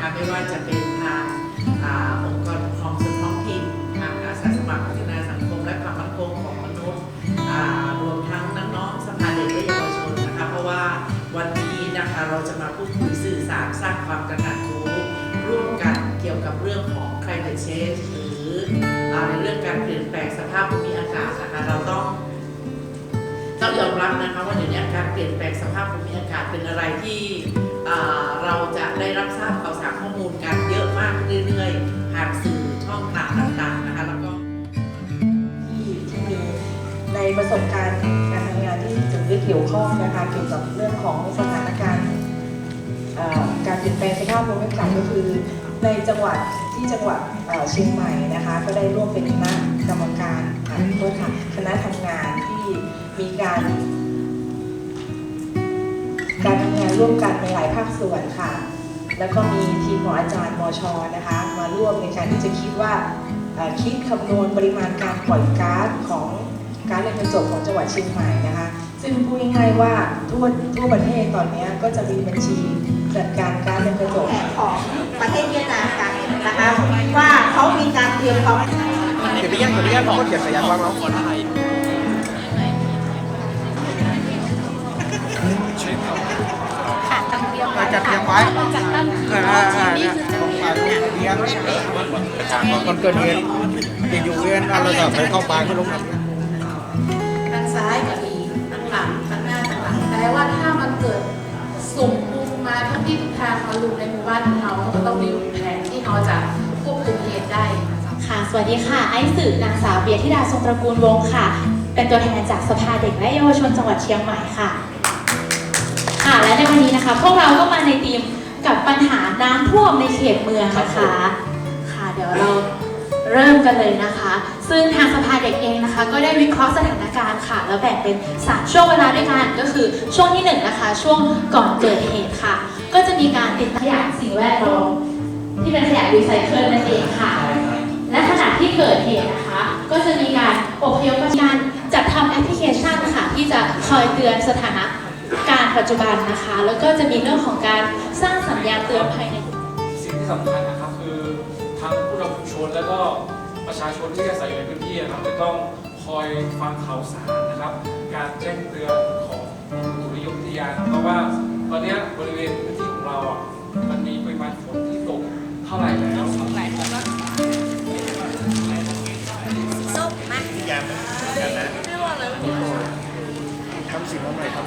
คะไม่ว่าจะเป็นทางองค์กรปกครองส่วนท้องถิ่นทางอาสาสมัครพัฒนาสังคมและความมั่นคงของมนุษย์รวมทั้งน้องๆสภาเด็กและเยาวชนนะคะเพราะว่าวันนี้นะคะเราจะมาพูดคุยสื่อสารสร้างความกระหนักรู้ร่วมกันเกี่ยวกับเรื่องของ climate change หรือในเรื่องการเปลี่ยนแปลงสภาพภูมิอากาศนะคะเราต้องต้องยอมรับนะคะว่าเดี๋ยวนี้การเปลี่ยนแปลงสภาพภูมิอากาศเป็นอะไรที่เราจะได้รับทราบ ประสบการณ์การทำงานที่ถึงได้เกี่ยวข้องนะคะเกี่ยวกับเรื่องของสถานการณ์การเปลี่ยนแปลงสภาพภูมิอากาศก็คือในจังหวัดที่จังหวัดเชียงใหม่นะคะ ก็ได้ร่วมเป็นคณะกรรมการโทษค่ะคณะทำงานที่มีการการทำงานร่วมกันในหลายภาคส่วนค่ะ แล้วก็มีทีมของอาจารย์มชนะคะ มาร่วมในการที่จะคิดว่าคิดคำนวณปริมาณการปล่อยก๊าซของ กาซเรือนกระจกของจังหวัดเชียงใหม่นะคะ ซึ่งพูดง่ายๆว่าทั่วทั่วประเทศตอนนี้ก็จะมีบัญชีจัดการกาซเรือนกระจกของประเทศเวียดนามกันนะคะว่าเขามีการเตรียมพร้อมเดี๋ยวไปย่างเดี๋ยวไปย่างเขาก็เขียนสัญญาความเราเราจัดเรียงไว้อ่าอ่าอ่าเนี่ยของฝ่ายเรียงก่อนเกิดเหตุเด็กอยู่เรียนอะเราจะไปเข้าป่าก็ลงน้ำเรียด้าน ซ้ายก็ดีข้างหลังข้างหน้าข้างหลังแต่ว่าถ้ามันเกิดสุ่มมุมมาทั้งที่ทุกทางมาลุมในหมู่บ้านของเราก็ต้องมีแผนที่เราจะควบคุมเหตุได้นะคะค่ะ สวัสดีค่ะ ไอ้สื่อนางสาวเบียร์ธิดาทรงตระกูลวงศ์ค่ะ เป็นตัวแทนจากสภาเด็กและเยาวชนจังหวัดเชียงใหม่ค่ะ ค่ะ และในวันนี้นะคะ พวกเราก็มาในทีมกับปัญหาน้ำท่วมในเขตเมืองนะคะ ค่ะ เดี๋ยวเรา เริ่มกันเลยนะคะ ซึ่งทางสภาเด็กเองนะคะ ก็ได้วิเคราะห์สถานการณ์ค่ะ แล้วแบ่งเป็น 3 ช่วงเวลาด้วยกันก็คือช่วงที่หนึ่งนะคะ ช่วงก่อนเกิดเหตุค่ะ ก็จะมีการติดขยะสิ่งแวดล้อมที่เป็นขยะรีไซเคิลนั่นเองค่ะ และขณะที่เกิดเหตุนะคะ ก็จะมีการอพยพประชาชนจัดทำแอปพลิเคชันค่ะที่จะคอยเตือนสถานะการปัจจุบันนะคะ แล้วก็จะมีเรื่องของการสร้างสัญญาณเตือนภัยในสิ่งที่สำคัญนะครับคือ ทั้งผู้นำชุมชนและก็ประชาชนที่อาศัยอยู่ในพื้นที่นะครับจะต้องคอยฟังข่าวสารนะครับ การแจ้งเตือนของอุตุนิยมวิทยาเพราะว่าตอนนี้บริเวณพื้นที่ของเราอะมันมีปริมาณฝนที่ตกเท่าไหร่แล้วส้มมาทำสิ่งอะไรครับ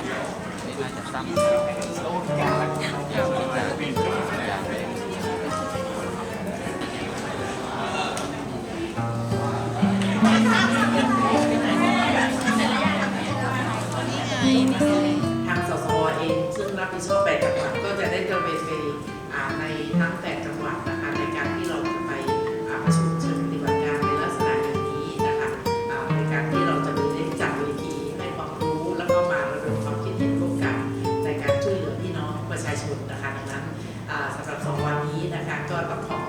ทั้งแต่จังหวัดนะคะในการที่เราจะไปประชุมเชิญปฏิบัติการในลักษณะอย่นี้นะคะในการที่เราจะมีเล่นจัดเวทีให้ความรู้แล้วก็มาระดมความคิดเห็นร่วมกันในการช่วยเหลือพี่น้องประชาชนนะคะดังนั้นสำหรับสองวันนี้นะคะก็ต้องขอ